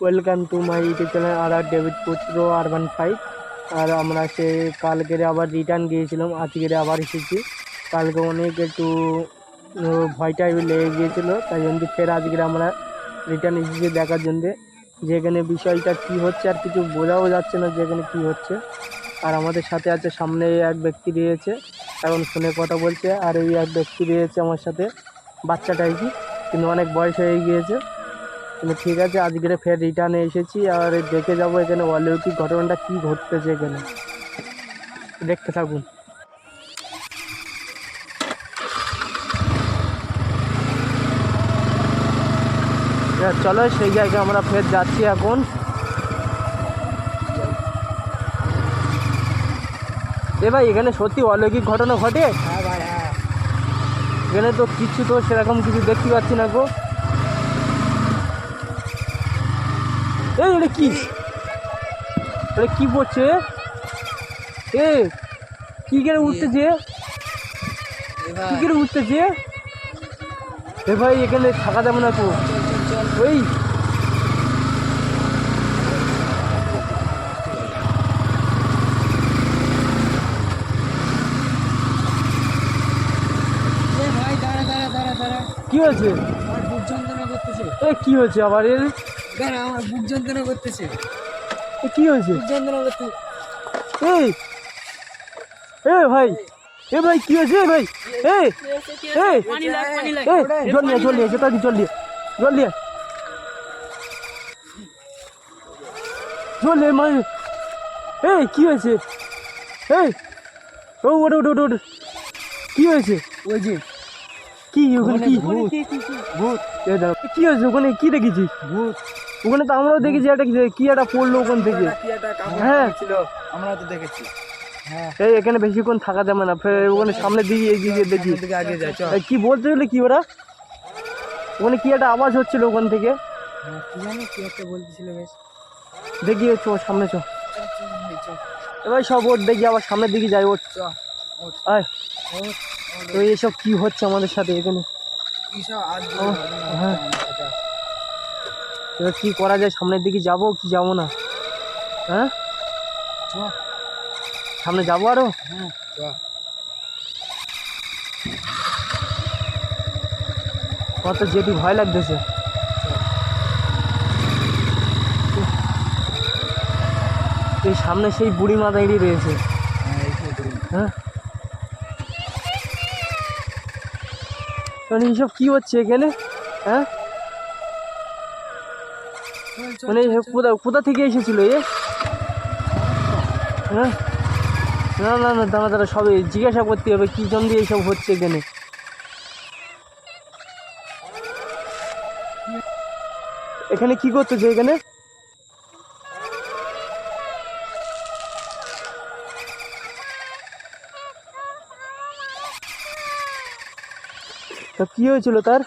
Welcome to my YouTube channel আর আর David পুত্র আর ওয়ান ফাইভ আর আমরা সে কালকেরে আবার রিটার্ন গিয়েছিলাম আজকেরে আবার এসেছি, কালকে অনেক একটু ভয়টা লেগে গিয়েছিল, তাই জন্য ফের আজকের আমরা রিটার্ন এসেছি দেখার জন্যে। যে এখানে বিষয়টা কী হচ্ছে আর কিছু বোঝাও যাচ্ছে না যে এখানে কী হচ্ছে। আর আমাদের সাথে আছে সামনে এক ব্যক্তি রয়েছে এখন ফোনে কথা বলছে, আর এই এক ব্যক্তি রয়েছে আমার সাথে, বাচ্চাটাই কি, কিন্তু অনেক বয়স হয়ে গিয়েছে। ঠিক আছে আজকের ফের রিটার্নে এসেছি আর দেখে যাব এখানে অলৌকিক ঘটনাটা কী ঘটতেছে এখানে। দেখতে থাকুন। চলো সেই জায়গায় আমরা ফের যাচ্ছি এখন। এ ভাই এখানে সত্যি অলৌকিক ঘটনা ঘটে? হ্যাঁ হ্যাঁ। এখানে তো কিছু তো সেরকম কিছু দেখতে পাচ্ছি না গো। এই এটা কি? এটা কি পড়ছে? এ কি করে উঠতেছে কি করে উঠতেছে এ ভাই এখানে থাকা যাবে না তো। ওই। ভাই দাঁড়া দাঁড়া দাঁড়া দাঁড়া। কি হয়েছে? কি হয়েছে আবার এর? দাঁড়া আমার বুক যন্ত্রণা করতেছে? কি হয়েছে? যন্ত্রণা করতেছে এই! এ ভাই! এ ভাই কি হয়েছে? ভাই! এ! এই পানি লাগ পানি লাগ। এই জল নিয়ে জল নিয়ে জল নিয়ে জল নিয়ে জল নিয়ে মানে এই কি হয়েছে? এই ও ওট ওট ওট কি হয়েছে? ওই যে কি ওখানে কি? ভূত ভূত। এ কি হয়েছে? ওখানে কি দেখেছিস? ভূত। ওখানে তো আমরাও দেখেছি একটা কি- একটা পড়ল ওখান থেকে। হ্যাঁ। ছিল আমরা তো দেখেছি। হ্যাঁ। এই এখানে বেশিক্ষণ থাকা যাবে না ফের ওখানে সামনের দিকে এগিয়ে দেখি। আগে যাই কি বলতে গেলে কি ওরা? ওখানে কি একটা আওয়াজ হচ্ছিল ওখান থেকে? হ্যাঁ, কি একটা বলতেছিল বেশ। দেখি চো সামনে চো। চল, চল, চল, এবার সব ওর দেখি আবার সামনের দিকে যাই ওর চল, তো এইসব কি হচ্ছে আমাদের সাথে এখানে? হ্যাঁ। এবার কি করা যায়? সামনের দিকে যাব কি যাব না? হ্যাঁ? সামনে যাব আরও? হ্যাঁ চল আমার তো যেতে ভয় লাগতেছে। সামনে সেই বুড়ি মা দাঁড়িয়ে রয়েছে। হ্যাঁ? এইসব কি হচ্ছে এখানে? হ্যাঁ? মানে। কোথা কোথা থেকে এসেছিল এ? হ্যাঁ? না না না দাঁড়া দাঁড়া সবে জিজ্ঞাসা করতে হবে কি দিয়ে এইসব হচ্ছে এখানে। এখানে কি করতেছে এখানে? তা কি হয়েছিল তার?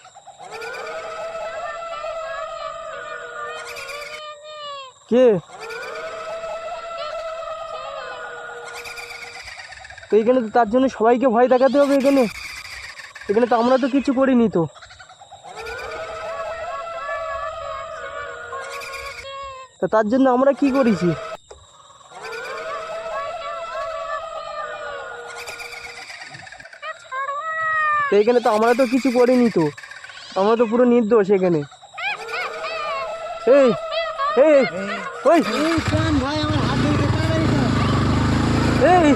কে? তো এখানে তো তার জন্য সবাইকে ভয় দেখাতে হবে এখানে। এখানে তো আমরা তো কিছু করিনি তো। তো তার জন্য আমরা কি করেছি? তো এখানে তো আমরা তো কিছু করিনি তো। আমরা তো পুরো নির্দোষ এখানে। এই! এই কই এই প্রাণ ভাই আমার হাত ধরে এই